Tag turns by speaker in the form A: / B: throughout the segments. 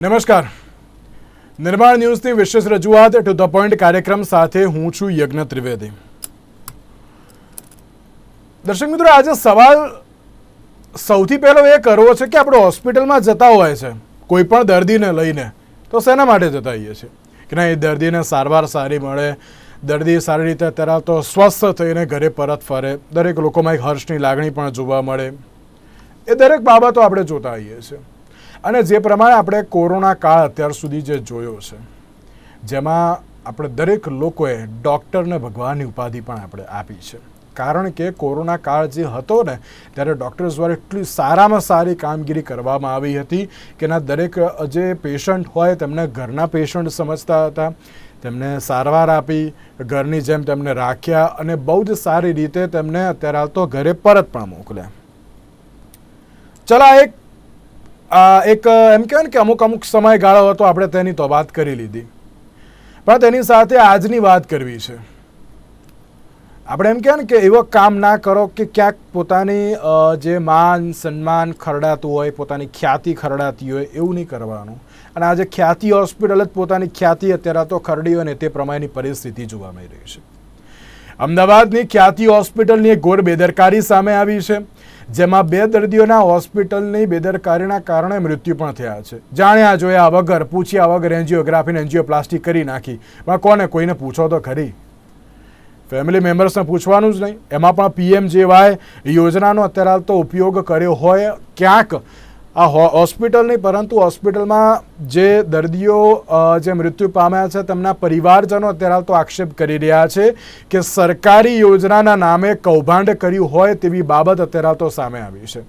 A: નમસ્કાર. નિર્માણ ન્યૂઝની વિશેષ રજૂઆત ટુ ધ પોઈન્ટ કાર્યક્રમ સાથે હું છું યજ્ઞ ત્રિવેદી. દર્શક મિત્રો, આજે સવાલ સૌથી પહેલો એ કરવો છે કે આપણે હોસ્પિટલમાં જતા હોય છે, કોઈ પણ દર્દીને લઈને, તો શેના માટે જતા હોઈએ છીએ? કે ના, એ દર્દીને સારવાર સારી મળે, દર્દી સારી રીતે અત્યારે તો સ્વસ્થ થઈને ઘરે પરત ફરે, દરેક લોકોમાં એક હર્ષની લાગણી પણ જોવા મળે. એ દરેક બાબતો આપણે જોતા હોઈએ છીએ. અને જે પ્રમાણે આપણે કોરોના કાળ અત્યાર સુધી જે જોયો છે, જેમાં આપણે દરેક લોકોએ ડૉક્ટરને ભગવાનની ઉપાધિ પણ આપણે આપી છે. કારણ કે કોરોના કાળ જે હતો ને, ત્યારે ડૉક્ટર્સ દ્વારા એટલી સારામાં સારી કામગીરી કરવામાં આવી હતી કે ના દરેક જે પેશન્ટ હોય તેમને ઘરના પેશન્ટ સમજતા હતા, તેમને સારવાર આપી, ઘરની જેમ તેમને રાખ્યા અને બહુ જ સારી રીતે તેમને અત્યારે હાલ તો ઘરે પરત પણ મોકલ્યા. ચલો એક એક, એમ કહેવાય ને કે અમુક અમુક સમયગાળો હતો આપણે તેની તો વાત કરી લીધી. પણ તેની સાથે આજની વાત કરવી છે. આપણે એમ કહેવાય ને કે એવો કામ ના કરો કે ક્યાંક પોતાની જે માન, સન્માન ખરડાતું હોય, પોતાની ખ્યાતિ ખરડાતી હોય, એવું નહીં કરવાનું. અને આજે ખ્યાતિ હોસ્પિટલ જ પોતાની ખ્યાતિ અત્યારે તો ખરડી હોય ને તે પ્રમાણેની પરિસ્થિતિ જોવા મળી રહી છે. અમદાવાદની ખ્યાતિ હોસ્પિટલની એક ઘોર બેદરકારી સામે આવી છે. જેમાં બે દર્દીઓના હોસ્પિટલની બેદરકારીના કારણે મૃત્યુ પણ થયા છે. જાણ્યા જોયા વગર પૂછ્યા વગર એન્જિયોગ્રાફીને એન્જિયોપ્લાસ્ટી કરી નાખી. પણ કોને કોઈને પૂછો તો ખરી. ફેમિલી મેમ્બર્સને પૂછવાનું જ નહીં. એમાં પણ પીએમ જેવાય યોજનાનો અત્યારે તો ઉપયોગ કર્યો હોય ક્યાંક. આ હોસ્પિટલ નહીં, પરંતુ હોસ્પિટલમાં જે દર્દીઓ જે મૃત્યુ પામ્યા છે, તેમના પરિવારજનો અત્યારે હાલ તો આક્ષેપ કરી રહ્યા છે કે સરકારી યોજનાના નામે કૌભાંડ કર્યું હોય તેવી બાબત અત્યારે હાલ તો સામે આવી છે.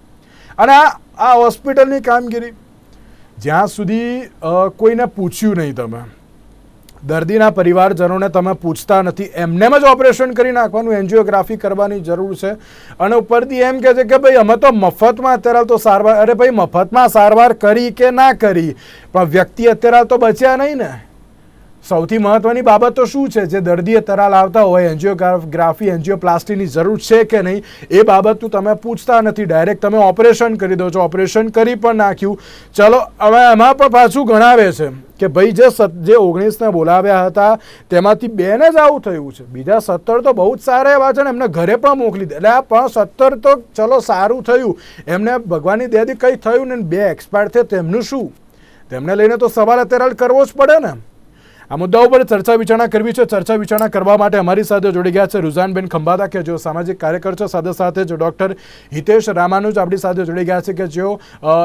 A: અને આ આ હોસ્પિટલની કામગીરી, જ્યાં સુધી કોઈને પૂછ્યું નહીં તમે દર્દીના પરિવારજનોને તમે પૂછતા નથી. એમનેમ જ ઓપરેશન કરી નાખવાનું, એન્જિયોગ્રાફી કરવાની જરૂર છે. અને ઉપરથી એમ કહે છે કે ભાઈ, અમે તો મફતમાં અત્યારે તો સારવાર, અરે ભાઈ, મફતમાં સારવાર કરી કે ના કરી? પણ વ્યક્તિ અત્યારે તો બચ્યા નહીં ને. સૌથી મહત્વની બાબત તો શું છે? જે દર્દીએ તરાલ આવતા હોય, એન્જિયોગ્રાફી, એન્જિયોપ્લાસ્ટીની જરૂર છે કે નહીં, એ બાબતનું તમે પૂછતા નથી. ડાયરેક્ટ તમે ઓપરેશન કરી દો છો. ઓપરેશન કરી પણ નાખ્યું. ચલો, હવે એમાં પણ પાછું ગણાવે છે કે ભાઈ જે સત, જે ઓગણીસને બોલાવ્યા હતા, તેમાંથી બેને જ આવું થયું છે. બીજા સત્તર તો બહુ જ સારા એવા છે ને એમને ઘરે પણ મોકલી દે. એટલે આ પણ સત્તર તો ચલો સારું થયું. એમને ભગવાનની દેદી કંઈ થયું ને બે એક્સપાયર થયા તેમનું શું? તેમને લઈને તો સવાલ અત્યારે કરવો જ પડે ને. આ મુદ્દા ઉપર ચર્ચા વિચારણા કરવી છે. ચર્ચા વિચારણા કરવા માટે અમારી સાથે જોડી ગયા છે રુઝાનબેન ખંભાતા, કે જેઓ સામાજિક કાર્યકર છે. સાથે સાથે જો ડૉક્ટર હિતેશ રામાનુજ આપણી સાથે જોડી ગયા છે, કે જેઓ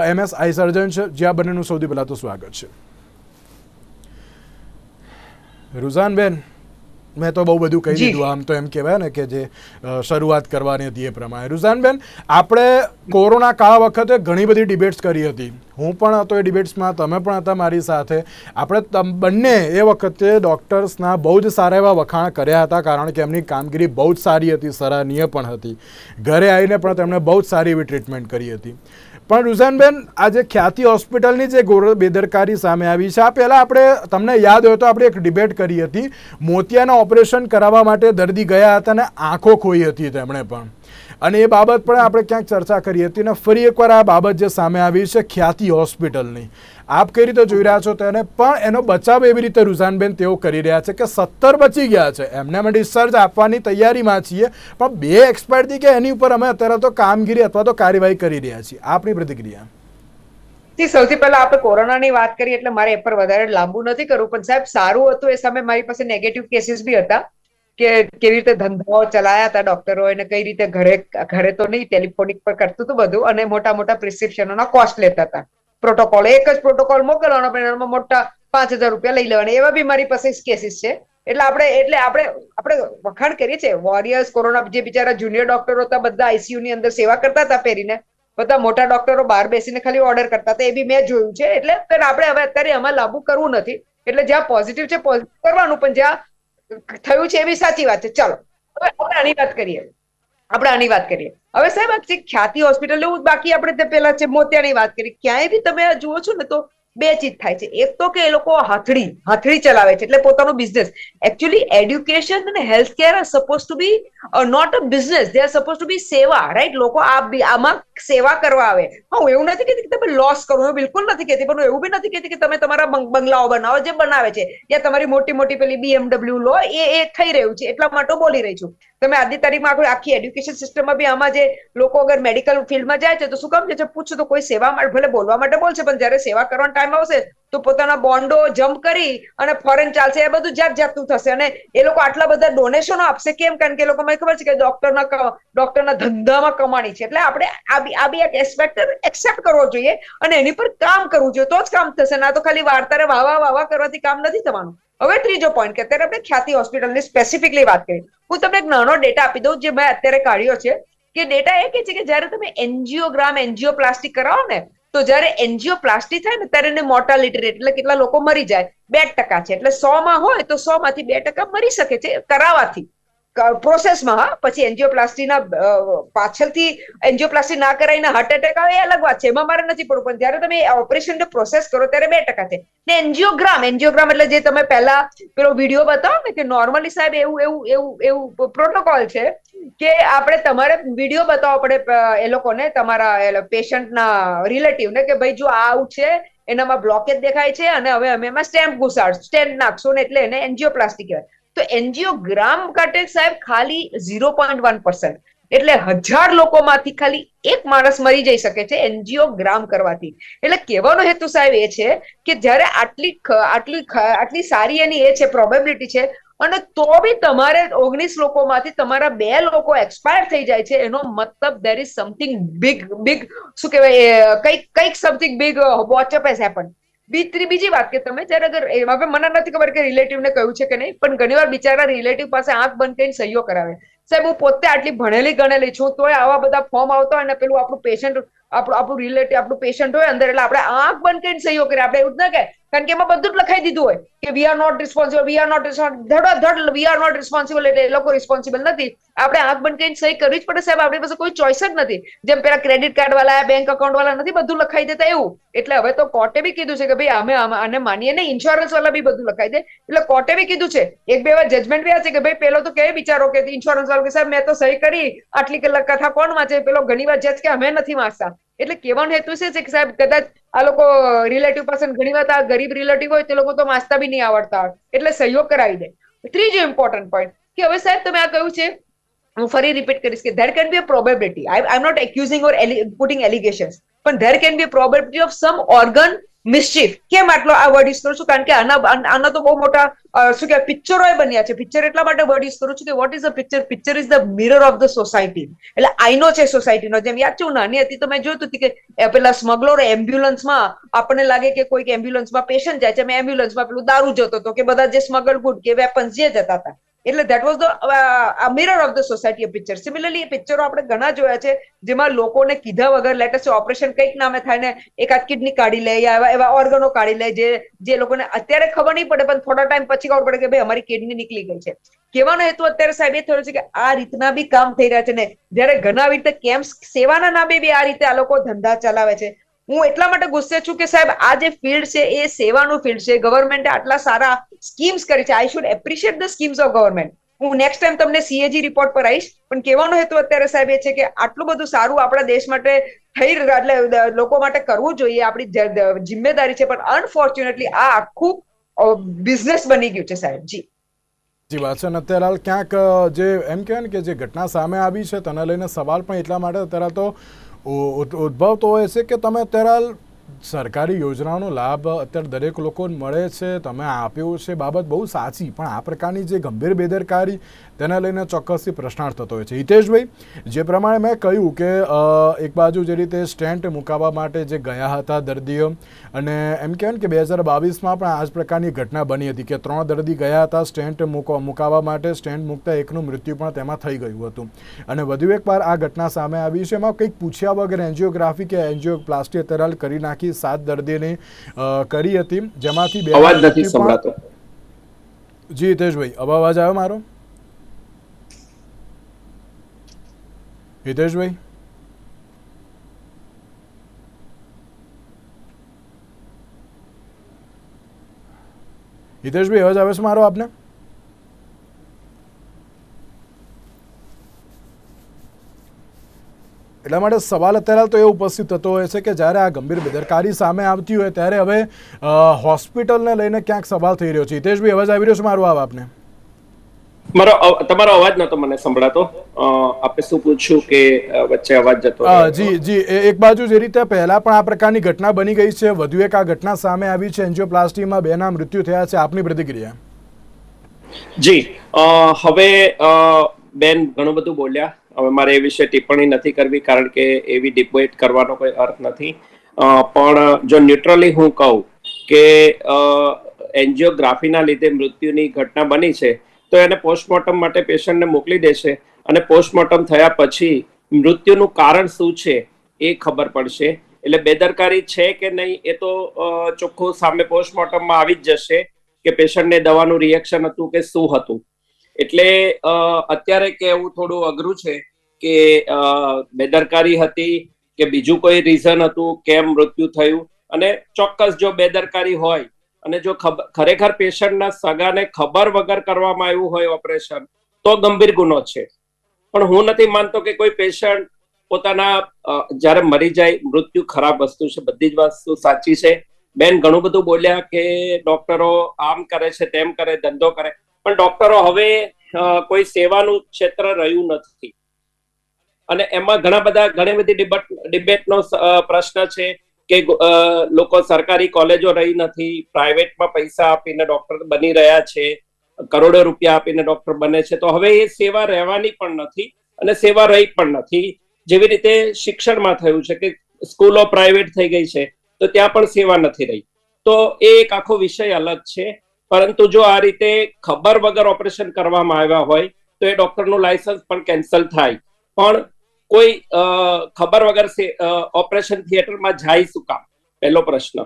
A: એમએસ આઈ સર્જન છે. જ્યાં બંનેનું સૌથી પહેલાં તો સ્વાગત છે. રુઝાનબેન મેં તો બહુ બધું કહી દીધું. આમ તો એમ કહેવાય ને કે જે શરૂઆત કરવાની હતી એ પ્રમાણે. રુઝાનબેન આપણે કોરોના કાળ વખતે ઘણી બધી ડિબેટ્સ કરી હતી. હું પણ હતો એ ડિબેટ્સમાં તમે પણ હતા મારી સાથે. આપણે બંને એ વખતે ડૉક્ટર્સના બહુ જ સારા એવા વખાણ કર્યા હતા કારણ કે એમની કામગીરી બહુ જ સારી હતી સરાહનીય પણ હતી. ઘરે આવીને પણ તેમણે બહુ જ સારી એવી ટ્રીટમેન્ટ કરી હતી. પણ રૂઝાનબેન, આજે ખ્યાતિ હોસ્પિટલની જે ગોર, બેદરકારી સામે આવી છે, આ પહેલાં આપણે તમને યાદ હોય તો આપણે એક ડિબેટ કરી હતી. મોતિયાના ઓપરેશન કરાવવા માટે દર્દી ગયા હતા અને આંખો ખોઈ હતી તેમણે પણ. અને એ બાબત પણ આપણે ક્યાંક ચર્ચા કરી હતી અને ફરી એકવાર આ બાબત જે સામે આવી છે ખ્યાતિ હોસ્પિટલની. આપ કઈ રીતે જોઈ રહ્યા છો તેને? પણ એનો બચાવ એવી રીતે રૂઝાનબેન તેઓ કરી રહ્યા છે કે સત્તર બચી ગયા છે. એમને અમે ડિસ્ચાર્જ આપવાની તૈયારીમાં છીએ, પણ બે એક્સપાયર થઈ ગયા એની ઉપર અમે અત્યારે તો કામગીરી અથવા તો કાર્યવાહી કરી રહ્યા છીએ. આપની પ્રતિક્રિયા?
B: જી, સૌથી પહેલા આપણે કોરોનાની વાત કરી એટલે મારે એ પર વધારે લાંબુ નથી કરવું, પણ સાહેબ, સારું હતું એ સમયે મારી પાસે નેગેટિવ કેસીસ બી હતા. કે કેવી રીતે ધંધાઓ ચલાયા હતા ડોક્ટરો એને કઈ રીતે ઘરે ઘરે તો નહીં, ટેલિફોનિક પર કરતું હતું બધું અને મોટા મોટા પ્રિસ્ક્રિપ્શનોના કોસ્ટ લેતા હતા પ્રોટોકોલ એક જ પ્રોટોકોલ મોકલવાનો પણ એમાં મોટા પાંચ હજાર રૂપિયા લઈ લેવાના. એવા બી મારી પાસે કેસીસ છે. એટલે આપણે એટલે આપણે આપણે વખાણ કરીએ છીએ. વોરિયર્સ, કોરોના જે બિચારા જુનિયર ડોક્ટરો હતા, બધા આઈસીયુ ની અંદર સેવા કરતા હતા પહેરીને. બધા મોટા ડોક્ટરો બહાર બેસીને ખાલી ઓર્ડર કરતા હતા. એ બી મેં જોયું છે. એટલે, પણ આપણે હવે અત્યારે એમાં લાગુ કરવું નથી. એટલે જ્યાં પોઝિટિવ છે પોઝિટિવ કરવાનું. પણ જ્યાં થયું છે એ બી સાચી વાત છે. ચાલો, હવે આપણે આની વાત કરીએ. આપણે આની વાત કરીએ. હવે સાહેબ, આ જે ખ્યાતિ હોસ્પિટલ, એવું બાકી આપણે પેલા છે મોતિયાની વાત કરી ક્યાંય બી તમે જુઓ છો ને તો બે ચીજ થાય છે. એક તો કે એ લોકો હથડી હથડી ચલાવે છે એટલે પોતાનો બિઝનેસ એકચ્યુઅલી એડ્યુકેશન અને health care are suppose to be not a business they are suppose to be સેવા રાઈટ લોકો આ આમાં સેવા કરવા આવે. હા, હું એવું નથી કહેતી કે તમે લોસ કરો, હું બિલકુલ નથી કહેતી, પણ હું એવું બી નથી કહેતી કે તમે તમારા બંગલાઓ બનાવો, જે બનાવે છે. યા તમારી મોટી મોટી પેલી બીએમડબલ્યુ લો, એ એ થઈ રહ્યું છે. એટલા માટે બોલી રહી છું. તમે આજની તારીખમાં આખી એડ્યુકેશન સિસ્ટમમાં બી આમાં જે લોકો અગર મેડિકલ ફિલ્ડમાં જાય છે, તો શું કામ છે, પૂછો તો કોઈ સેવા માટે, ભલે બોલવા માટે બોલશે, પણ જ્યારે સેવા કરવાનો ટાઈમ આવશે તો પોતાના બોન્ડો જમ્પ કરી અને ફોરેન ચાલશે. એ બધું જાત જાતનું થશે. અને એ લોકો આટલા બધા ડોનેશનો આપશે કેમ? કારણ કે એ લોકો મને ખબર છે કે ડોક્ટરના ડોક્ટરના ધંધામાં કમાણી છે. એટલે આપણે આ બી એક એસ્પેક્ટ એક્સેપ્ટ કરવો જોઈએ અને એની પર કામ કરવું જોઈએ. તો જ કામ થશે. ના તો ખાલી વાર્તારે વાવા વાવા કરવાથી કામ નથી થવાનું. હવે ત્રીજો પોઈન્ટ કે અત્યારે આપણે ખ્યાતિ હોસ્પિટલની સ્પેસિફિકલી વાત કરી. હું તમને એક નાનો ડેટા આપી દઉં જે મેં અત્યારે કાઢ્યો છે. કે ડેટા એ કે છે કે જ્યારે તમે એનજીઓગ્રામ એનજીઓપ્લાસ્ટી કરાવો ને તો જ્યારે એનજીઓપ્લાસ્ટી થાય ને ત્યારે એને મોર્ટાલિટી રેટ, એટલે કેટલા લોકો મરી જાય. બે ટકા છે. એટલે સો માં હોય તો સો માંથી બે ટકા મરી શકે છે કરાવવાથી પ્રોસેસમાં હા. પછી એન્જિયોપ્લાસ્ટીના પાછળથી એન્જિયોપ્લાસ્ટી ના કરાવીને હાર્ટ એટેક આવે એ અલગ વાત છે. એમાં મારે નથી પડવું. પણ જ્યારે તમે ઓપરેશન પ્રોસેસ કરો ત્યારે બે ટકા છે. ને એન્જિયોગ્રામ એન્જિયોગ્રામ એટલે જે તમે પહેલા પેલો વીડિયો બતાવો ને કે નોર્મલી સાહેબ એવું એવું એવું એવું પ્રોટોકોલ છે. કે આપણે તમારે વીડિયો બતાવવો પડે એ લોકોને, તમારા પેશન્ટના રિલેટિવને કે ભાઈ જો આ આવું છે, એનામાં બ્લોકેજ દેખાય છે અને હવે અમે એમાં સ્ટેમ્પ ઘુસાડ સ્ટેમ્પ નાખશું ને એટલે એને એન્જિયોપ્લાસ્ટી કહેવાય. તો એન્જિયોગ્રામ કાટે સાહેબ ખાલી ઝીરો પોઈન્ટ વન પર્સન્ટ એટલે હજાર લોકોમાંથી ખાલી એક માણસ મરી જઈ શકે છે એન્જિયોગ્રામ કરવાથી. એટલે કહેવાનો હેતુ સાહેબ એ છે કે જ્યારે આટલી આટલી આટલી સારી એની એ છે પ્રોબેબિલિટી છે અને તો બી તમારે ઓગણીસ લોકોમાંથી તમારા બે લોકો એક્સપાયર થઈ જાય છે, એનો મતલબ there is something big big શું કહેવાય કંઈક કંઈક something big watch up has happen બીજી બીજી વાત કે તમે જ્યારે અગર હવે મને નથી ખબર કે રિલેટિવને કહ્યું છે કે નહીં, પણ ઘણીવાર બિચારા રિલેટિવ પાસે આંખ બંધ કરીને સહીઓ કરાવે. સાહેબ, હું પોતે આટલી ભણેલી, ગણેલી છું, તોય આવા બધા ફોર્મ આવતા હોય ને પેલું આપણું પેશન્ટ આપણું આપણું રિલેટિવ આપણું પેશન્ટ હોય અંદર, એટલે આપણે આંખ બંધ કરીને સહીઓ કરીએ. આપણે એવું જ ના કહે કારણ કે એમાં બધું જ લખાઈ દીધું હોય કે we are not responsible we are not ધડ ધડ વી આર નોટ રિસ્પોન્સિબલ એટલે એ લોકો રિસ્પોન્સિબલ નથી. આપણે આંખ બંધ કરીને સહી કરવી જ પડે સાહેબ, આપણી પાસે કોઈ ચોઈસ જ નથી. જેમ પેલા ક્રેડિટ કાર્ડ વાળા બેંક અકાઉન્ટ વાળા નથી બધું લખાઈ દેતા એવું. એટલે હવે તો કોર્ટે બી કીધું છે કે ભાઈ અમે આને માનીએ ને ઇન્સ્યોરન્સ વાળા બી બધું લખાઈ દે. એટલે કોર્ટે બી કીધું છે. એક બે વાર જજમેન્ટ બી છે કે ભાઈ પેલો તો કે બિચારો કે ઇન્સ્યોરન્સ વાળો કે સાહેબ મેં તો સહી કરી. આટલી કલાક કથા કોણ વાંચે? પેલો ઘણી વાર જજ કે અમે નથી વાંચતા. એટલે કહેવાનો હેતુ છે કે સાહેબ, કદાચ આ લોકો રિલેટિવ પાસે ઘણી વાર આ ગરીબ રિલેટિવ હોય તે લોકો તો વાંચતા બી નહીં આવડતા. હોય એટલે સહયોગ કરાવી દે. ત્રીજો ઇમ્પોર્ટન્ટ પોઈન્ટ કે હવે સાહેબ તમે આ કહ્યું છે, હું ફરી રિપીટ કરીશ કે there can be a probability I I am not accusing or putting allegations પણ there can be probability of some organ mischief કેમ આટલો આ વર્ડ યુઝ કરું છું? કારણ કે આના આના તો બહુ મોટા શું કહેવાય પિક્ચરો બન્યા છે. પિક્ચર એટલા માટે વર્ડ યુઝ કરું છું કે what is a picture picture is the mirror of the society એટલે આઈનો છે સોસાયટીનો જેમ યાદ છે, હું નાની હતી તો મેં જોયું હતું કે પેલા સ્મગલર એમ્બ્યુલન્સમાં આપણને લાગે કે કોઈક એમ્બ્યુલન્સમાં પેશન્ટ જાય છે. મેં એમ્બ્યુલન્સમાં પેલું દારૂ જતો હતો કે બધા જે સ્મગલ ગુડ કે વેપન્સ જે જતા હતા. એટલે that was the mirror of the society picture similarly એ પિક્ચરો આપણે ઘણા જોયા છે, જેમાં લોકોને કીધા વગર લેટેસ્ટ ઓપરેશન કંઈક નામે થાય ને એકાદ કિડની કાઢી લે યા એવા એવા ઓર્ગનો કાઢી લે જે જે લોકોને અત્યારે ખબર નહીં પડે, પણ થોડા ટાઈમ પછી ખબર પડે કે ભાઈ અમારી કિડની નીકળી ગઈ છે. કહેવાનો હેતુ અત્યારે સાહેબ એ થયો છે કે આ રીતના બી કામ થઈ રહ્યા છે ને, જ્યારે ઘણા રીતે કેમ્પ સેવાના નામે બી આ રીતે આ લોકો ધંધા ચલાવે છે. હું એટલા માટે ગુસ્સે છું કે સાહેબ, આ જે ફિલ્ડ છે, એ સેવાનું ફિલ્ડ છે. ગવર્મેન્ટે આટલા સારા સ્કીમ્સ કરી છે. I should appreciate the schemes of government હું નેક્સ્ટ ટાઈમ તમને સીએજી રિપોર્ટ પર આવીશ. પણ કહેવાનો હેતુ અત્યારે સાહેબ એ છે કે આટલું બધું સારું આપણા દેશ માટે થઈ એટલે લોકો માટે કરવું જોઈએ. આપણી જિમ્મેદારી છે. પણ અનફોર્ચ્યુનેટલી આ આખું બિઝનેસ બની ગયું છે સાહેબ. જી.
A: જી, વાત છે. અને અત્યારે ક્યાંક જે એમ કહેવાય ને કે જે ઘટના સામે આવી છે, તેને લઈને સવાલ પણ એટલા માટે. અત્યારે તો ઉ- તો હોય છે કે તમે અત્યારે સરકારી યોજનાઓનો લાભ અત્યારે દરેક લોકોને મળે છે, તમે આપ્યો છે બાબત બહુ સાચી. પણ આ પ્રકારની જે ગંભીર બેદરકારી તેને લઈને ચોક્કસથી પ્રશ્નાર્થ થતો હોય છે. હિતેશભાઈ જે પ્રમાણે મેં કહ્યું કે એક બાજુ જે રીતે સ્ટેન્ટ મુકાવવા માટે જે ગયા હતા દર્દીઓ અને એમ કહેવાય કે બે હજાર બાવીસમાં પણ આ જ પ્રકારની ઘટના બની હતી કે ત્રણ દર્દી ગયા હતા સ્ટેન્ટ મૂકો મુકાવવા માટે સ્ટેન્ટ મૂકતા એકનું મૃત્યુ પણ તેમાં થઈ ગયું હતું. અને વધુ એક વાર આ ઘટના સામે આવી છે. એમાં કંઈક પૂછ્યા વગર એન્જિયોગ્રાફી કે એન્જિયો પ્લાસ્ટિક તરાલ કરી નાખી સાત દર્દીની કરી હતી. જેમાંથી બે જી હિતેશભાઈ અવાજ આવ્યો મારો? હિતેશભાઈ હિતેશભાઈ અવાજ આવે છે મારો આપને એટલા માટે સવાલ અત્યારે તો એ ઉપસ્થિત થતો હોય છે કે જ્યારે આ ગંભીર બેદરકારી સામે આવતી હોય ત્યારે હવે હોસ્પિટલને લઈને ક્યાંક સવાલ થઈ રહ્યો છે. હિતેશભાઈ, અવાજ આવી રહ્યો છે? મારો આવ આપને.
C: મારો તમારો અવાજ નતો મને સંભળાતો. આપે શું પૂછ્યું કે વચ્ચે અવાજ જતો
A: જી જી એક બાજુ જે રીતે પહેલા પણ આ પ્રકારની ઘટના બની ગઈ છે વધુ એક આ ઘટના સામે આવી છે એન્જિયોપ્લાસ્ટીમાં બેના મૃત્યુ થયા છે આપની પ્રતિક્રિયા?
C: જી હવે બેન ઘણું બધું બોલ્યા. હવે મારે એ વિશે ટિપ્પણી નથી કરવી કારણ કે એવી ડિબેટ કરવાનો કોઈ અર્થ નથી. પણ જો ન્યુટ્રલી હું કહું કે એન્જિયોગ્રાફીના લીધે મૃત્યુની ઘટના બની છે તો એને પોસ્ટમોર્ટમ માટે પેશન્ટને મોકલી દેશે અને પોસ્ટમોર્ટમ થયા પછી મૃત્યુનું કારણ શું છે એ ખબર પડશે. એટલે બેદરકારી છે કે નહીં એ તો ચોખ્ખું સામે પોસ્ટમોર્ટમમાં આવી જ જશે કે પેશન્ટને દવાનું રિએક્શન હતું કે શું હતું. એટલે અત્યારે કહેવું થોડું અઘરું છે કે બેદરકારી હતી કે બીજું કોઈ રીઝન હતું, કેમ મૃત્યુ થયું? અને ચોક્કસ જો બેદરકારી હોય અને જો ખરેખર પેશન્ટના સગાને ખબર વગર કરવામાં આવ્યું હોય ઓપરેશન, તો ગંભીર ગુનો છે. પણ હું નથી માનતો કે કોઈ પેશન્ટ પોતાના જ્યારે મરી જાય, મૃત્યુ ખરાબ વસ્તુ છે, બધી જ વસ્તુ સાચી છે. બેન, ઘણું બધું બોલ્યા કે ડોક્ટરો આમ કરે છે, તેમ કરે, ધંધો કરે. પણ ડોક્ટરો હવે કોઈ સેવાનું ક્ષેત્ર રહ્યું નથી. અને એમાં ઘણા બધા, ઘણી બધી ડિબેટ, ડિબેટનો પ્રશ્ન છે. કે લોકો સરકારી કોલેજો રહી નથી, પ્રાઇવેટમાં પૈસા આપીને ડોક્ટર બની રહ્યા છે, કરોડો રૂપિયા આપીને ડોક્ટર બને છે, તો હવે એ સેવા રહેવાની પણ નથી અને સેવા રહી પણ નથી. જેવી રીતે શિક્ષણમાં થયું છે કે સ્કૂલો પ્રાઇવેટ થઈ ગઈ છે, તો ત્યાં પણ સેવા નથી રહી. તો એ એક આખો વિષય અલગ છે, પરંતુ જો આ રીતે ખબર વગર ઓપરેશન કરવામાં આવ્યા હોય, તો એ ડોક્ટરનું લાયસન્સ પણ કેન્સલ થાય. પણ કોઈ ખબર વગર ઓપરેશન થિયેટરમાં જાય કામ? પહેલો પ્રશ્ન.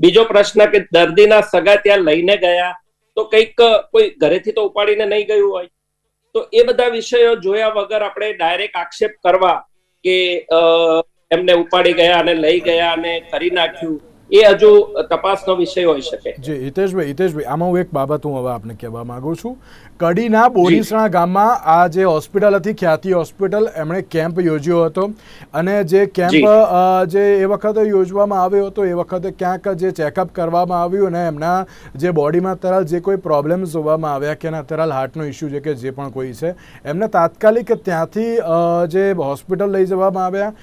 C: બીજો પ્રશ્ન કે દર્દીના સગા ત્યાં લઈને ગયા તો કંઈક કોઈ ઘરેથી તો ઉપાડીને નહીં ગયું હોય? તો એ બધા વિષયો જોયા વગર આપણે ડાયરેક્ટ આક્ષેપ કરવા કે એમને ઉપાડી ગયા અને લઈ ગયા અને કરી નાખ્યું. એ હજુ તપાસનો વિષય હોઈ શકે.
A: જી હિતેશભાઈ હિતેશભાઈ આમાં હું એક બાબત હું હવે આપને કહેવા માંગુ છું. કડીના બોરીસણા ગામમાં આ જે હોસ્પિટલ હતી ખ્યાતિ હોસ્પિટલ એમણે કેમ્પ યોજ્યો હતો. અને જે કેમ્પ જે. એ વખતે યોજવામાં આવ્યો હતો એ વખતે ક્યાંક જે ચેકઅપ કરવામાં આવ્યું અને એમના જે બોડીમાં તરલ જે કોઈ પ્રોબ્લેમ્સ જોવામાં આવ્યા કે એના તરલ હાર્ટનો ઇસ્યુ છે કે જે પણ કોઈ છે એમને તાત્કાલિક ત્યાંથી જે હોસ્પિટલ લઈ જવામાં આવ્યા.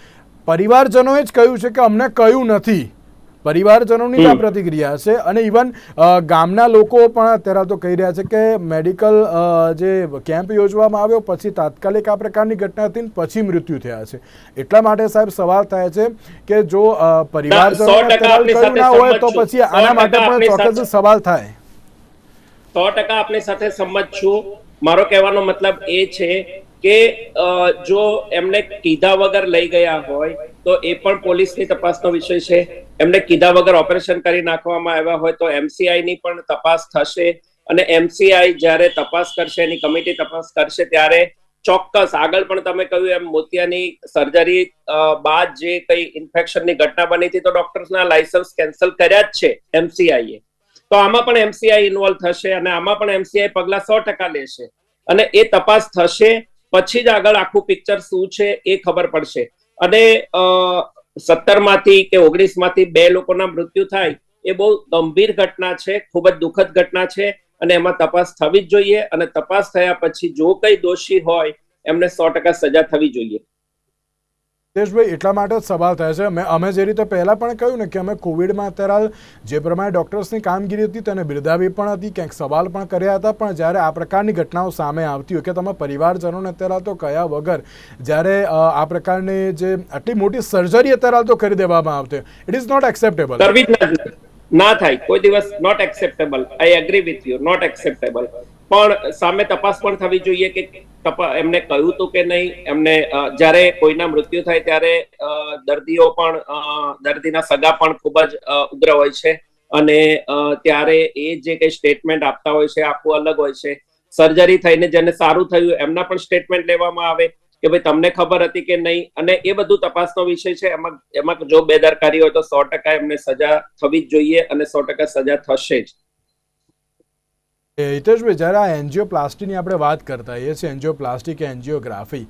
A: પરિવારજનોએ જ કહ્યું છે કે અમને કહ્યું નથી. પરિવારજનોની આ પ્રતિક્રિયા છે અને ઇવન ગામના લોકો પણ અત્યારે તો કહી રહ્યા છે કે મેડિકલ જે કેમ્પ યોજવામાં આવ્યો પછી તાત્કાલિક આ પ્રકારની ઘટના હતી પછી મૃત્યુ થયા છે. એટલા માટે સાહેબ સવાલ થાય છે કે જો કહ્યું ના હોય તો પછી આના માટે પણ ચોક્કસ સવાલ થાય.
C: સો ટકા આપની સાથે સંમત છું. મારો કહેવાનો મતલબ એ છે કે જો એમને કીધા વગર લઈ ગયા હોય તો એ પણ પોલીસની તપાસનો વિષય છે. એમને કીધા વગર ઓપરેશન કરી નાખવામાં આવ્યા હોય તો એમસીઆઈ ની પણ તપાસ થશે અને એમસીઆઈ જ્યારે તપાસ કરશે, એની કમિટી તપાસ કરશે ત્યારે ચોક્કસ આગળ પણ તમે કહ્યું એમ મોતિયાની સર્જરી બાદ જે કઈ ઇન્ફેક્શનની ઘટના બની હતી તો ડોક્ટર્સના લાયસન્સ કેન્સલ કર્યા જ છે એમસીઆઈએ તો આમાં પણ એમસીઆઈ ઇન્વોલ્વ થશે અને આમાં પણ એમસીઆઈ પગલા સો ટકા લેશે. અને એ તપાસ થશે, પછી જ આગળ આખું પિક્ચર શું છે એ ખબર પડશે. અને સત્તરમાંથી કે ઓગણીસમાંથી બે લોકોના મૃત્યુ થાય, એ બહુ ગંભીર ઘટના છે, ખૂબ જ દુઃખદ ઘટના છે, અને એમાં તપાસ થવી જ જોઈએ, અને તપાસ થયા પછી જો કઈ દોષી હોય, એમને સો ટકા સજા થવી જોઈએ.
A: હિતેશભાઈ એટલા માટે જ સવાલ થાય છે. મેં અમે જે રીતે પહેલાં પણ કહ્યું ને કે અમે કોવિડમાં અત્યારે જે પ્રમાણે ડૉક્ટર્સની કામગીરી હતી તેને બિરદાવી પણ હતી, ક્યાંક સવાલ પણ કર્યા હતા, પણ જ્યારે આ પ્રકારની ઘટનાઓ સામે આવતી હોય કે તમે પરિવારજનોને અત્યારે તો કયા વગર, જ્યારે આ પ્રકારની જે આટલી મોટી સર્જરી અત્યારે તો કરી દેવામાં આવતી ઇટ ઇઝ નોટ એક્સેપ્ટેબલ
C: ના થાય. કોઈ દિવસ not acceptable I agree with you not acceptable પણ સામે તપાસ પણ થવી જોઈએ કે એમને કહ્યું હતું કે નહીં? એમને જ્યારે કોઈના મૃત્યુ થાય ત્યારે દર્દીઓ પણ દર્દીના સગા પણ ખૂબ જ ઉગ્ર હોય છે. અને ત્યારે એ જે કઈ સ્ટેટમેન્ટ આપતા હોય છે, આખું અલગ હોય છે. સર્જરી થઈને જેને સારું થયું, એમના પણ સ્ટેટમેન્ટ લેવામાં આવે કે ભાઈ, તમને ખબર હતી કે નહીં? અને એ બધું તપાસનો વિષય છે. એમાં એમાં જો બેદરકારી હોય તો સો ટકા એમને સજા થવી જ જોઈએ અને સો ટકા સજા થશે જ.
A: હિતેશભાઈ જ્યારે આ એન્જિયોપ્લાસ્ટીની આપણે વાત કરતા હોઈએ છીએ એન્જિયોપ્લાસ્ટી કે એન્જિયોગ્રાફી,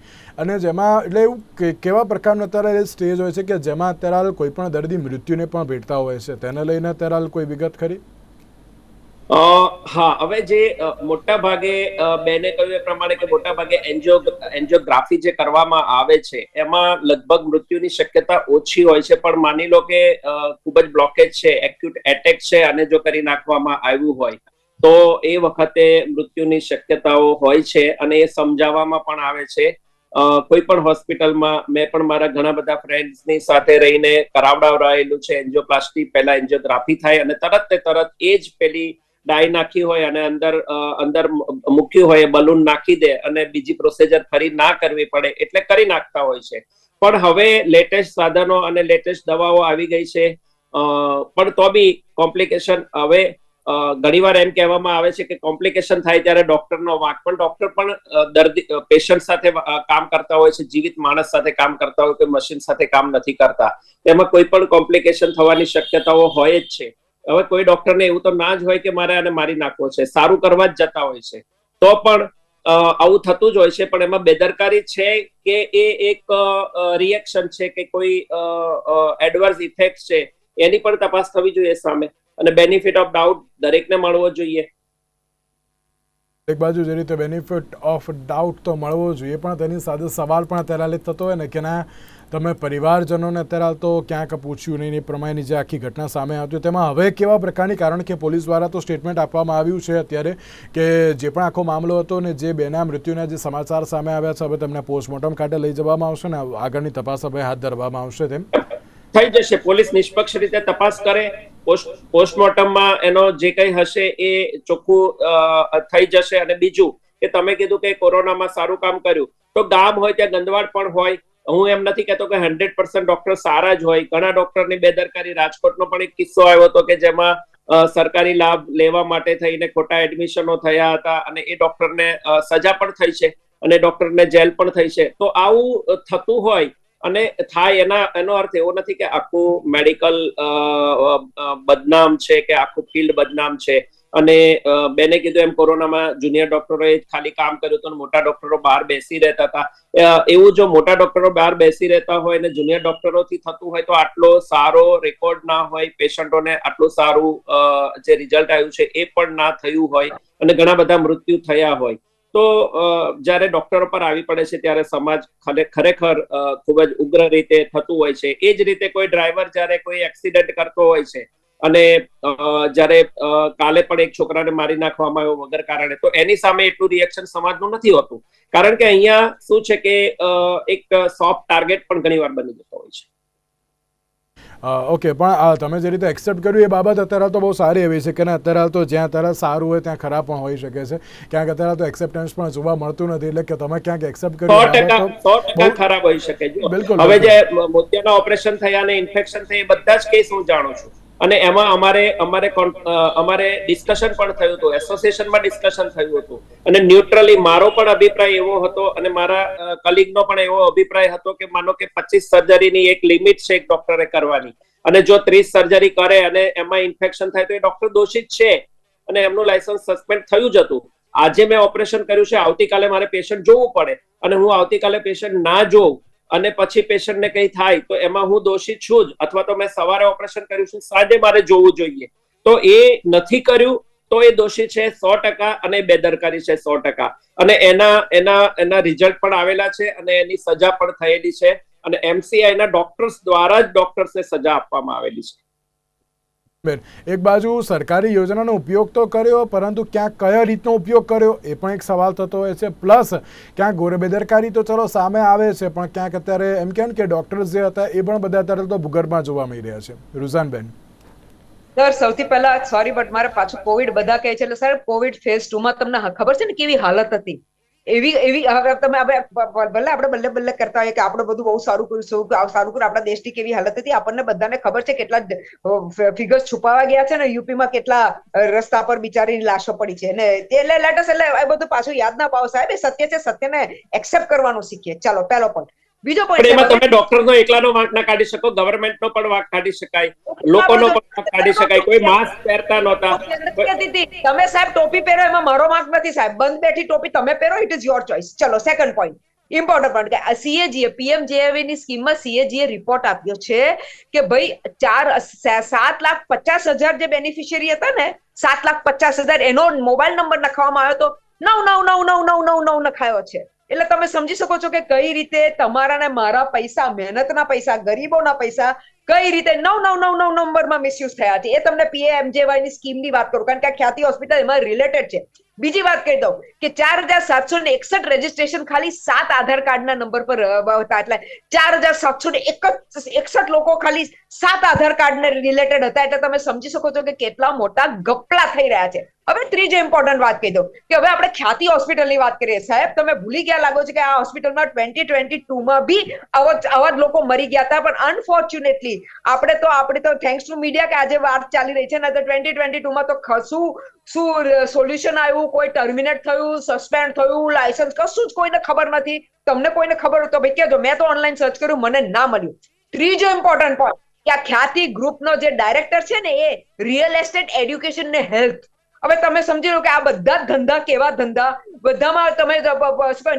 A: અને જેમાં એટલે એવું કેવા પ્રકારનો અત્યારે સ્ટેજ હોય છે કે જેમાં અત્યારે હાલ કોઈ પણ દર્દી મૃત્યુને પણ ભેટતા હોય છે? તેને લઈને અત્યારે હાલ કોઈ વિગત ખરી?
C: હા, હવે જે મોટા ભાગે બેને કહ્યું એ પ્રમાણે કે મોટા ભાગે એન્જિયો એન્જિયોગ્રાફી જે કરવામાં આવે છે, એમાં લગભગ મૃત્યુની શક્યતા ઓછી હોય છે, પણ માની લો કે ખૂબ જ બ્લોકેજ છે એક્યુટ એટેક છે, અને જો કરી નાખવામાં આવ્યું હોય તો એ વખતે મૃત્યુની શક્યતાઓ હોય છે અને એ સમજાવવામાં પણ આવે છે. કોઈ પણ હોસ્પિટલમાં મેં પણ મારા ઘણા બધા ફ્રેન્ડ્સની સાથે રહીને કરાવડાવડાવેલું છે. એન્જિયોપ્લાસ્ટી પહેલા એન્જિયોગ્રાફી થાય અને તરત તે તરત એ જ પેલી ડાય નાખી હોય અને અંદર અંદર મૂક્યું હોય બલૂન નાખી દે અને બીજી પ્રોસિજર ફરી ના કરવી પડે એટલે કરી નાખતા હોય છે. પણ હવે લેટેસ્ટ સાધનો અને લેટેસ્ટ દવાઓ આવી ગઈ છે. પણ તો બી કોમ્પ્લિકેશન હવે ઘણીવાર એમ કહેવામાં આવે છે કે કોમ્પ્લિકેશન થાય ત્યારે ડોક્ટરનો વાંક. પણ ડોક્ટર પણ દર્દી પેશન્ટ સાથે કામ કરતા હોય છે, જીવિત માણસ સાથે કામ કરતા હોય, કોઈ મશીન સાથે કામ નથી કરતા. તેમાં કોઈ પણ કોમ્પ્લિકેશન થવાની શક્યતાઓ હોય જ છે. હવે કોઈ ડોક્ટરને એવું તો ના જ હોય કે મારે આને મારી નાખવો છે. સારું કરવા જ જતા હોય છે. તો પણ આવું થતું જ હોય છે, પણ એમાં બેદરકારી છે કે એ એક રિએક્શન છે કે કોઈ એડવર્સ ઇફેક્ટ છે, એની પણ તપાસ થવી જોઈએ સામે. અને બેનિફિટ ઓફ ડાઉટ દરેકને મળવો જોઈએ.
A: એક બાજુ જે રીતે બેનિફિટ ઓફ ડાઉટ તો મળવો જોઈએ પણ તેની સાથે સવાલ પણ અત્યારે હાલ થતો હોય ને કે ના તમે પરિવારજનોને અત્યારે હાલ તો ક્યાંક પૂછ્યું નહીં એ પ્રમાણેની જે આખી ઘટના સામે આવતી તેમાં હવે કેવા પ્રકારની કારણ કે પોલીસ દ્વારા તો સ્ટેટમેન્ટ આપવામાં આવ્યું છે અત્યારે કે જે પણ આખો મામલો હતો ને જે બેના મૃત્યુના જે સમાચાર સામે આવ્યા છે હવે તેમને પોસ્ટમોર્ટમ ખાતે લઈ જવામાં આવશે ને આગળની તપાસ હવે હાથ ધરવામાં આવશે તેમ.
C: થઈ જશે પોલીસ નિષ્પક્ષ રીતે તપાસ કરે પોસ્ટમોર્ટમમાં એનો જે કંઈ હશે એ ચોખ્ખું થઈ જશે અને બીજું કે તમે કીધું કે કોરોનામાં સારું કામ કર્યું. તો ગામ હોય ત્યાં ગંદવાડ પણ હોય. હું એમ નથી કહેતો કે હંડ્રેડ પર્સન્ટ ડોક્ટર સારા જ હોય. ઘણા ડોક્ટરની બેદરકારી રાજકોટનો પણ એક કિસ્સો આવ્યો હતો કે જેમાં સરકારી લાભ લેવા માટે થઈને ખોટા એડમિશનો થયા હતા અને એ ડોક્ટરને સજા પણ થઈ છે અને ડોક્ટરને જેલ પણ થઈ છે. તો આવું થતું હોય અને થાય એના, એનો અર્થ એવો નથી કે આખું મેડિકલ બદનામ છે કે આખું ફિલ્ડ બદનામ છે. અને બેને કીધું એમ કોરોનામાં જુનિયર ડોક્ટરોએ ખાલી કામ કર્યું હતું મોટા ડોક્ટરો બહાર બેસી રહેતા હતા. એવું જો મોટા ડોક્ટરો બહાર બેસી રહેતા હોય અને જુનિયર ડોક્ટરોથી થતું હોય તો આટલો સારો રેકોર્ડ ના હોય, પેશન્ટોને આટલું સારું જે રિઝલ્ટ આવ્યું છે એ પણ ના થયું હોય અને ઘણા બધા મૃત્યુ થયા હોય. તો જ્યારે ડોક્ટરો પર આવી પડે છે ત્યારે સમાજ ખરે- ખરેખર ખૂબ જ ઉગ્ર રીતે થતું હોય છે. એ જ રીતે કોઈ ડ્રાઈવર જ્યારે કોઈ એક્સિડન્ટ કરતો હોય છે અને જ્યારે કાલે પણ એક છોકરાને મારી નાખવામાં આવ્યો વગર કારણે, તો એની સામે એટલું રિએક્શન સમાજનું નથી હોતું. કારણ કે અહીંયા શું છે કે એક સોફ્ટ ટાર્ગેટ પણ ઘણીવાર બની જતો હોય છે.
A: ઓકે પણ તમે જે રીતે એક્સેપ્ટ કર્યું એ બાબત અત્યારે તો બહુ સારી એવી છે કે ને અત્યારે તો જ્યાં અત્યારે સારું હોય ત્યાં ખરાબ પણ હોઈ શકે છે. ક્યાંક અત્યારે તો એક્સેપ્ટન્સ પણ જોવા મળતું નથી એટલે કે તમે ક્યાંક એક્સેપ્ટ કર્યું
C: સો ટકા ખરાબ હોઈ શકે
A: બિલકુલ,
C: હવે જે મોતિયાના ઓપરેશન થયા અને ઇન્ફેક્શન થઈ એ બધા જ કેસ હું જાણું છું. અને એમાં અમારે અમારે અમારે ડિસ્કશન પણ થયું હતું એસોસિએશનમાં ડિસ્કશન થયું હતું. અને ન્યુટ્રલી મારો પણ અભિપ્રાય એવો હતો અને મારા કલીગનો પણ એવો અભિપ્રાય હતો કે માનો કે પચીસ સર્જરીની એક લિમિટ છે એક ડોક્ટરે કરવાની. અને જો ત્રીસ સર્જરી કરે અને એમાં ઇન્ફેક્શન થાય તો એ ડોક્ટર દોષિત છે. અને એમનું લાયસન્સ સસ્પેન્ડ થયું જ હતું. આજે મેં ઓપરેશન કર્યું છે, આવતીકાલે મારે પેશન્ટ જોવું પડે. અને હું આવતીકાલે પેશન્ટ ના જોઉં અને પછી પેશન્ટને કંઈ થાય, તો એમાં હું દોષિત છું જ. અથવા તો મેં સવારે ઓપરેશન કર્યું છે, સાંજે મારે જોવું જોઈએ. તો એ નથી કર્યું, તો એ દોષી છે સો ટકા અને બેદરકારી છે સો ટકા. અને એના એના એના રિઝલ્ટ પણ આવેલા છે અને એની સજા પણ થયેલી છે. અને એમસીઆઈના ડોક્ટર્સ દ્વારા જ ડોક્ટર્સને સજા આપવામાં આવેલી છે.
A: બેન, એક બાજુ સરકારી યોજનાનો ઉપયોગ તો કર્યો, પરંતુ ક્યાંક કયા રીતનો ઉપયોગ કર્યો, એ પણ એક સવાલ થતો હોય છે. પ્લસ ક્યાંક ગોરે બેદરકારી તો ચલો સામે આવે છે, પણ ક્યાંક અત્યારે એમ કેમ કે ડોક્ટર્સ જે હતા, એ પણ બધા અત્યારે તો ભૂગર્ભમાં જોવા મળી રહ્યા છે. રૂઝાનબેન.
B: સર, સૌથી પહેલા સોરી બટ મારે પાછું કોવિડ બધા કહે છે. એટલે, સર કોવિડ ફેઝ ટુ માં તમને ખબર છે ને કેવી હાલત હતી? એવી એવી તમે ભલે આપણે બલ્લે બલ્લે કરતા હોઈએ કે આપણે બધું બહુ સારું કર્યું સારું કર્યું, આપણા દેશની કેવી હાલત હતી, આપણને બધાને ખબર છે કેટલા ફિગર્સ છુપાવા ગયા છે ને યુપીમાં કેટલા રસ્તા પર બિચારીની લાશો પડી છે. ને એટલે લેટસ એટલે એ બધું પાછું યાદ ના પાવો સાહેબ, એ સત્ય છે, સત્યને એક્સેપ્ટ કરવાનું શીખીએ. ચાલો, પહેલો પોઈન્ટ બીજો
C: પણ એમાં
B: પોઈન્ટ
C: તમે ડોક્ટરનો એકલાનો વાંક ના કાઢી શકો ગવર્મેન્ટનો પણ વાંક કાઢી શકાય લોકોનો પણ વાંક કાઢી શકાય કોઈ માસ્ક પહેરતા નહોતા.
B: તમે સાહેબ ટોપી પહેરો એમાં મારો વાંક નથી સાહેબ. બંધ બેઠી ટોપી તમે પહેરો ઇટ ઇઝ યોર ચોઇસ ચલો સેકન્ડ પોઈન્ટ ઇમ્પોર્ટન્ટ પોઈન્ટ કે સીએજીએ પીએમજેએવી ની સ્કીમમાં સીએજીએ રિપોર્ટ આપ્યો છે કે ભાઈ ચાર સાત લાખ પચાસ હજાર જે બેનિફિશિયરી હતા ને સાત લાખ પચાસ હજાર એનો મોબાઈલ નંબર નખાવવામાં આવ્યો તો નવ નવ નવ નવ નવ નવ નવ નખાયો છે. એટલે તમે સમજી શકો છો કે કઈ રીતે તમારા ને મારા પૈસા, મહેનતના પૈસા, ગરીબોના પૈસા કઈ રીતે નવ નવ નવ નવ નંબરમાં મિસયુઝ થયા છે. એ તમને પીએમજેવાયની સ્કીમની વાત કરું. કારણ કે આ ખ્યાતિ હોસ્પિટલ એમાં રિલેટેડ છે. બીજી વાત કહી દઉં. કે ચાર હજાર સાતસો ને એકસઠ રજીસ્ટ્રેશન ખાલી સાત આધાર કાર્ડના નંબર પર હતા. એટલે ચાર હજાર સાતસો ને એકસઠ લોકો ખાલી સાત આધાર કાર્ડને રિલેટેડ હતા. એટલે તમે સમજી શકો છો કે કેટલા મોટા ગપલા થઈ રહ્યા છે. હવે ત્રીજો ઇમ્પોર્ટન્ટ વાત કહી દઉં કે હવે આપણે ખ્યાતિ હોસ્પિટલની વાત કરીએ. સાહેબ, તમે ભૂલી ગયા લાગો છો કે આ હોસ્પિટલમાં ટ્વેન્ટી ટ્વેન્ટી ટુમાં બી આવા આવા જ લોકો મરી ગયા હતા. પણ અનફોર્ચ્યુનેટલી આપણે તો આપણે તો થેન્ક્સ ટુ મીડિયા કે આજે વાત ચાલી રહી છે. ને તો ટ્વેન્ટી ટ્વેન્ટી ટુમાં તો ખસું, શું સોલ્યુશન આવ્યું? કોઈ ટર્મિનેટ થયું? સસ્પેન્ડ થયું લાયસન્સ કશું જ કોઈને ખબર નથી. તમને કોઈને ખબર તો ભાઈ કહેજો, મેં તો ઓનલાઈન સર્ચ કર્યું, મને ના મળ્યું. ત્રીજો ઇમ્પોર્ટન્ટ પોઈન્ટ કે આ ખ્યાતિ ગ્રુપનો જે ડાયરેક્ટર છે ને એ રિયલ એસ્ટેટ એડ્યુકેશન ને હેલ્થ હવે તમે સમજી લો કે આ બધા ધંધા કેવા ધંધા? બધામાં તમે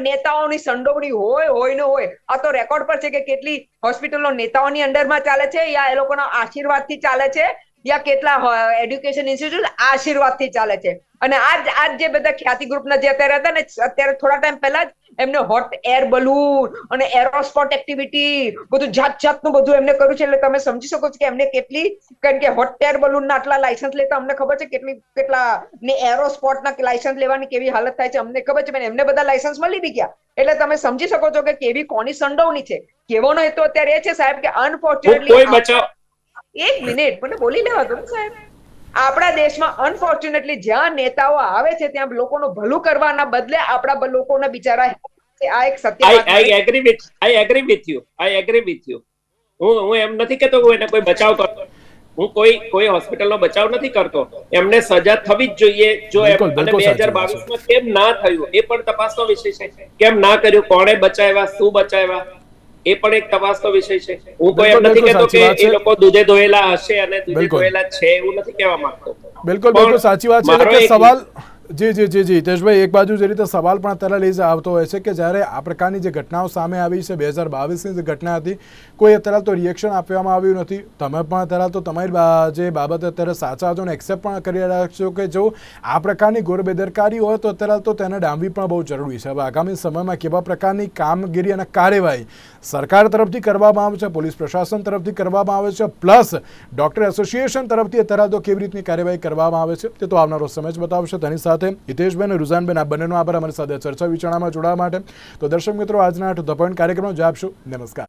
B: નેતાઓની સંડોવણી હોય હોય ને હોય. આ તો રેકોર્ડ પર છે કે કેટલી હોસ્પિટલો નેતાઓની અંડરમાં ચાલે છે, યા એ લોકોના આશીર્વાદથી ચાલે છે યા કેટલા એડ્યુકેશન ઇન્સ્ટિટ્યૂટ આશીર્વાદથી ચાલે છે. અને આજ આજ જે બધા ખ્યાતિ ગ્રુપના જે અત્યારે હતા ને અત્યારે થોડા ટાઈમ પહેલા જ એમને હોટ એર બલૂન અને એરોસ્પોટ એક્ટિવિટી બધું જાત જાતનું બધું એમને કર્યું છે. એટલે તમે સમજી શકો છો કે એમને કેટલી કારણ કે હોટ એર બલૂન ના આટલા લાયસન્સ લેતા અમને ખબર છે કેટલી કેટલા ને એરોસ્પોટ ના લાયસન્સ લેવાની કેવી હાલત થાય છે અમને ખબર છે. એમને બધા લાયસન્સ મળી બી ગયા. એટલે તમે સમજી શકો છો કે કેવી કોની સંડોવણી છે. કેવાનો હેતુ અત્યારે એ છે સાહેબ કે
C: કોઈ
B: અનફોર્ચ્યુનેટલી
C: બચાવ
B: એક મિનિટ મને બોલી લેવા દો સાહેબ. આપણા દેશમાં અનફોર્ચ્યુનેટલી જ્યાં નેતાઓ આવે છે ત્યાં લોકોનું ભલું કરવાના બદલે આપણા લોકોના બિચારા આ એક સત્ય
C: I agree with I agree with you I agree with you હું હું એમ નથી કહેતો હું એને કોઈ બચાવ કરતો. હું કોઈ કોઈ હોસ્પિટલનો બચાવ નથી કરતો. એમને સજા થવી જ જોઈએ. જો એમ અને બે હજાર બાવીસમાં કેમ ના થયું એ પણ તપાસનો વિષય છે. કેમ ના કર્યું કોણે બચાવ્યા શું બચાવ્યા? એ પણ એક તપાસનો વિષય છે. હું કોઈ એમ નથી કહેતો કે એ લોકો દૂધે ધોયેલા હશે અને દૂધે ધોયેલા છે એવું નથી કહેવા માંગતો.
A: બિલકુલ બિલકુલ સાચી વાત છે. એટલે સવાલ જી જી જી જી. હિતેશભાઈ, એક બાજુ જે રીતે સવાલ પણ અત્યારે લઈ આવતો હોય છે કે જ્યારે આ પ્રકારની જે ઘટનાઓ સામે આવી છે, બે હજાર બાવીસની જે ઘટના હતી, કોઈ અત્યારે તો રિએક્શન આપવામાં આવ્યું નથી. તમે પણ અત્યારે તો તમારી જે બાબત અત્યારે સાચા છો અને એક્સેપ્ટ પણ કરી રહ્યા છો કે જો આ પ્રકારની ગોરબેદરકારી હોય તો અત્યારે તો તેને ડામવી પણ બહુ જરૂરી છે. હવે આગામી સમયમાં કેવા પ્રકારની કામગીરી અને કાર્યવાહી સરકાર તરફથી કરવામાં આવે છે, પોલીસ પ્રશાસન તરફથી કરવામાં આવે છે, પ્લસ ડૉક્ટર એસોસિએશન તરફથી અત્યારે તો કેવી રીતની કાર્યવાહી કરવામાં આવે છે, તે તો આવનારો સમય જ બતાવશે. તેની સાથે હિતેશબેન અને રુઝાનબેન આ બંનેનો આભાર. અમારી સાથે ચર્ચા વિચારણામાં જોડાવા માટે. તો દર્શક મિત્રો, આજના ધ પોઈન્ટ કાર્યક્રમ જ આપશું. નમસ્કાર.